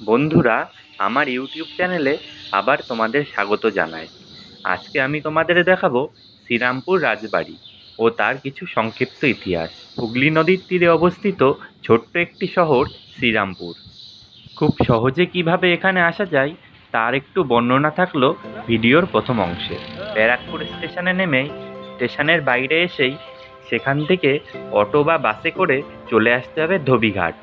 বন্ধুরা, আমার ইউটিউব চ্যানেলে আবার তোমাদের স্বাগত জানাই। আজকে আমি তোমাদের দেখাবো শ্রীরামপুর রাজবাড়ি ও তার কিছু সংক্ষিপ্ত ইতিহাস। হুগলি নদীর তীরে অবস্থিত ছোট্ট একটি শহর শ্রীরামপুর। খুব সহজে কীভাবে এখানে আসা যায়, তার একটু বর্ণনা থাকল ভিডিওর প্রথম অংশে। ব্যারাকপুর স্টেশনে নেমেই স্টেশনের বাইরে এসেই সেখান থেকে অটো বা বাসে করে চলে আসতে হবে ধোবিঘাট।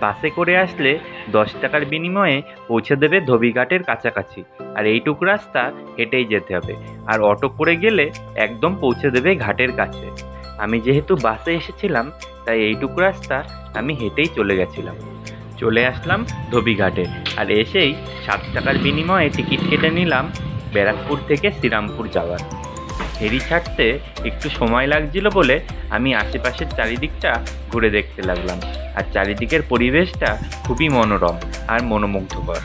বাসে করে আসলে দশ টাকার বিনিময়ে পৌঁছে দেবে ধোবিঘাটের কাছাকাছি। আর এইটুকু রাস্তা হেঁটেই যেতে হবে। আর অটো করে গেলে একদম পৌঁছে দেবে ঘাটের কাছে। আমি যেহেতু বাসে এসেছিলাম, তাই এইটুকু রাস্তা আমি হেঁটেই চলে গেছিলাম। চলে আসলাম ধোবিঘাটে। আর এসেই সাত টাকার বিনিময়ে টিকিট কেটে নিলাম ব্যারাকপুর থেকে শ্রীরামপুর যাওয়ার। ফেরি ছাড়তে একটু সময় লাগছিল বলে আমি আশেপাশের চারিদিকটা ঘুরে দেখতে লাগলাম। আর চারিদিকের পরিবেশটা খুবই মনোরম আর মনোমুগ্ধকর।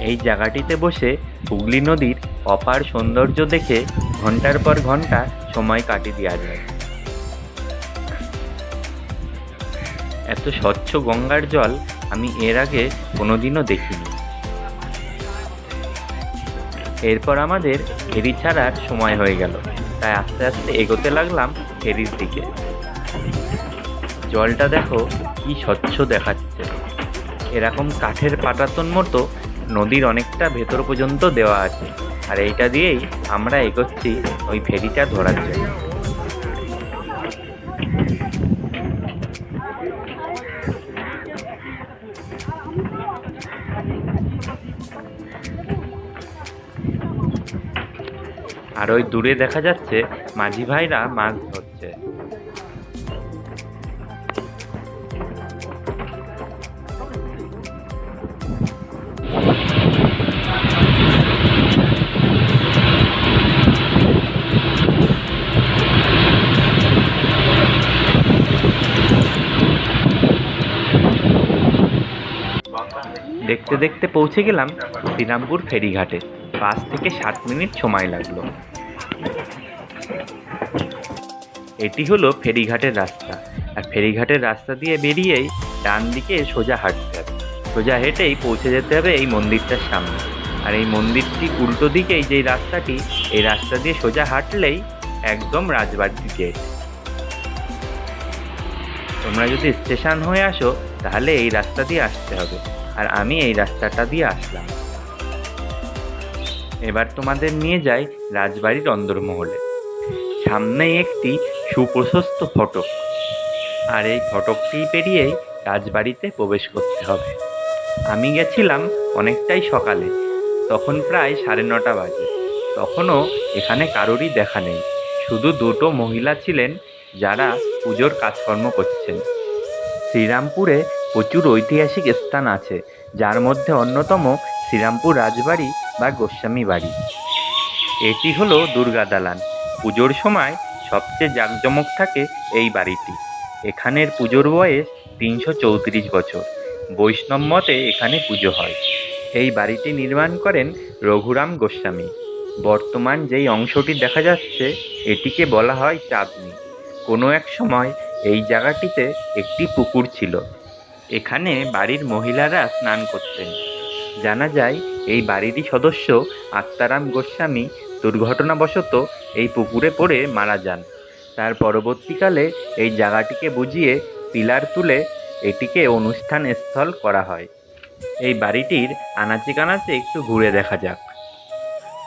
এই জায়গাটিতে বসে হুগলি নদীর অপার সৌন্দর্য দেখে ঘণ্টার পর ঘণ্টা সময় কাটিয়ে দেওয়া যায়। এত স্বচ্ছ গঙ্গার জল আমি এর আগে কোনোদিনও দেখিনি। এরপর আমাদের ফেরি ছাড়ার সময় হয়ে গেল। তাই আস্তে আস্তে এগোতে লাগলাম ফেরির দিকে। জলটা দেখো কি স্বচ্ছ দেখাচ্ছে। এরকম কাঠের পাটাতন মতো নদীর অনেকটা ভেতর পর্যন্ত দেওয়া আছে। আর এইটা দিয়েই আমরা এগোচ্ছি ওই ফেরিটা ধরার জন্য। আর ওই দূরে দেখা যাচ্ছে মাঝি ভাইরা মাছ ধরছে। দেখতে দেখতে পৌঁছে গেলাম শ্রীরামপুর ফেরিঘাটে। পাঁচ থেকে সাত মিনিট সময় লাগল। এটি হলো ফেরিঘাটের রাস্তা। আর ফেরিঘাটের রাস্তা দিয়ে বেরিয়েই ডান দিকে সোজা হাঁটতে হবে। সোজা হেঁটেই পৌঁছে যেতে হবে এই মন্দিরটার সামনে। আর এই মন্দিরটি উল্টো দিকেই যেই রাস্তাটি, এই রাস্তা দিয়ে সোজা হাঁটলেই একদম রাজবাড়ির গেট তোমরা যদি স্টেশন হয়ে আসো, তাহলে এই রাস্তা দিয়ে আসতে হবে। আর আমি এই রাস্তাটা দিয়ে আসলাম। এবার তোমাদের নিয়ে যাই রাজবাড়ির অন্দরমহলে। সামনে একটি সুপ্রশস্ত ফটক। আর এই ফটকটি পেরিয়েই রাজবাড়িতে প্রবেশ করতে হবে। আমি গেছিলাম অনেকটাই সকালে। তখন প্রায় সাড়ে নটা বাজে। তখনও এখানে কারোরই দেখা নেই। শুধু দুটো মহিলা ছিলেন যারা পুজোর কাজকর্ম করছেন। শ্রীরামপুরে প্রচুর ঐতিহাসিক স্থান আছে, যার মধ্যে অন্যতম শ্রীরামপুর রাজবাড়ি বা গোস্বামী বাড়ি। এটি হলো দুর্গা দালান। পুজোর সময় সবচেয়ে জাঁকজমক থাকে এই বাড়িটি। এখানের পুজোর বয়স তিনশো চৌত্রিশ বছর। বৈষ্ণব মতে এখানে পুজো হয়। এই বাড়িটি নির্মাণ করেন রঘুরাম গোস্বামী। বর্তমান যেই অংশটি দেখা যাচ্ছে, এটিকে বলা হয় চাঁদনি। কোনো এক সময় এই জায়গাটিতে একটি পুকুর ছিল। এখানে বাড়ির মহিলারা স্নান করতেন। জানা যায় এই বাড়িরই সদস্য আত্মারাম গোস্বামী দুর্ঘটনাবশত এই পুকুরে পড়ে মারা যান। তার পরবর্তীকালে এই জায়গাটিকে বুঝিয়ে পিলার তুলে এটিকে অনুষ্ঠান স্থল করা হয়। এই বাড়িটির আনাচে কানাচে একটু ঘুরে দেখা যাক।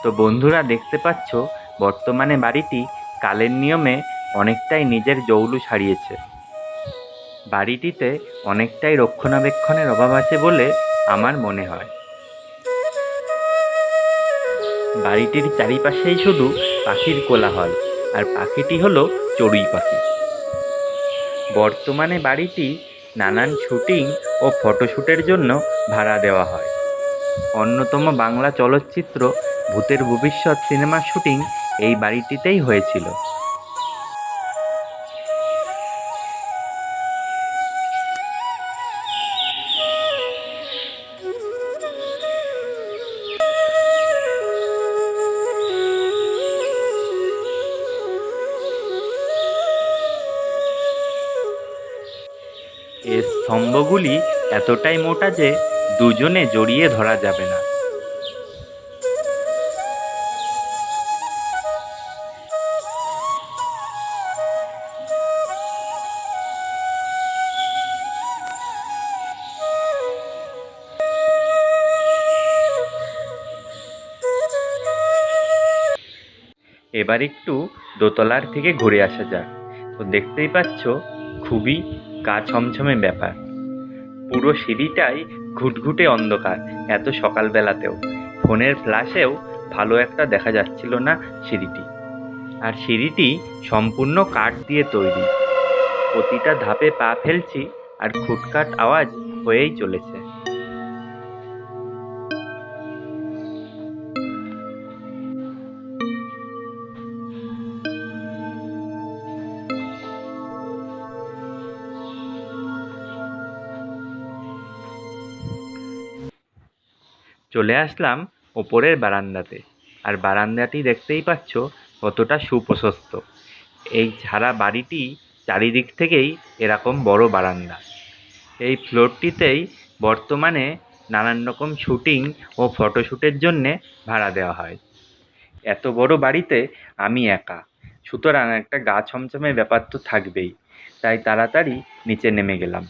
তো বন্ধুরা, দেখতে পাচ্ছ, বর্তমানে বাড়িটি কালের নিয়মে অনেকটাই নিজের জৌলুস হারিয়েছে। বাড়িটিতে অনেকটাই রক্ষণাবেক্ষণের অভাব আছে বলে আমার মনে হয়। বাড়িটির চারিপাশেই শুধু পাখির কোলাহল, আর পাখিটি হলো চড়ুই পাখি। বর্তমানে বাড়িটি নানান শুটিং ও ফটোশ্যুটের জন্য ভাড়া দেওয়া হয়। অন্যতম বাংলা চলচ্চিত্র ভূতের ভবিষ্যৎ সিনেমার শুটিং এই বাড়িটিতেই হয়েছিল। স্তম্ভগুলি এতটাই মোটা যে দুজনে জড়িয়ে ধরা যাবে না। এবার একটু দোতলার থেকে ঘুরে আসা যাক। তো দেখতেই পাচ্ছ, খুবই গা ছমছমে ব্যাপার। পুরো সিঁড়িটাই ঘুটঘুটে অন্ধকার, এত সকালবেলাতেও। ফোনের ফ্ল্যাশেও ভালো একটা দেখা যাচ্ছিল না সিঁড়িটি। আর সিঁড়িটি সম্পূর্ণ কাঠ দিয়ে তৈরি। প্রতিটা ধাপে পা ফেলছি আর খুটখাট আওয়াজ হয়েই চলেছে। চলে আসলাম ওপরের বারান্দাতে। আর বারান্দাটি দেখতেই পাচ্ছ কতটা সুপ্রশস্ত। এই সারা বাড়িটি চারিদিক থেকেই এরকম বড় বারান্দা। এই ফ্লোরটিতেই বর্তমানে নানান রকম শুটিং ও ফটোশ্যুটের জন্যে ভাড়া দেওয়া হয়। এত বড় বাড়িতে আমি একা। সুতরাং একটা গা ছমছমে ব্যাপার তো থাকবেই। তাই তাড়াতাড়ি নিচে নেমে গেলাম।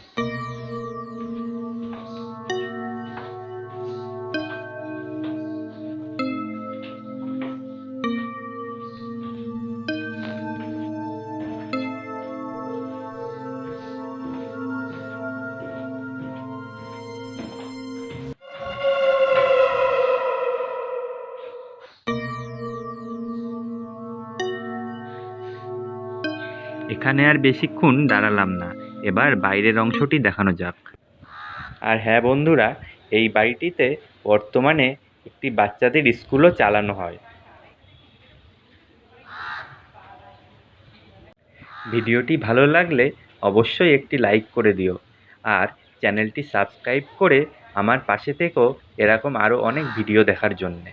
এখানে আর বেশিক্ষণ দাঁড়ালাম না। এবার বাইরের অংশটি দেখানো যাক। আর হ্যাঁ বন্ধুরা, এই বাড়িটিতে বর্তমানে একটি বাচ্চাদের স্কুলও চালানো হয়। ভিডিওটি ভালো লাগলে অবশ্যই একটি লাইক করে দিও। আর চ্যানেলটি সাবস্ক্রাইব করে আমার পাশে থেকেও এরকম আরও অনেক ভিডিও দেখার জন্যে।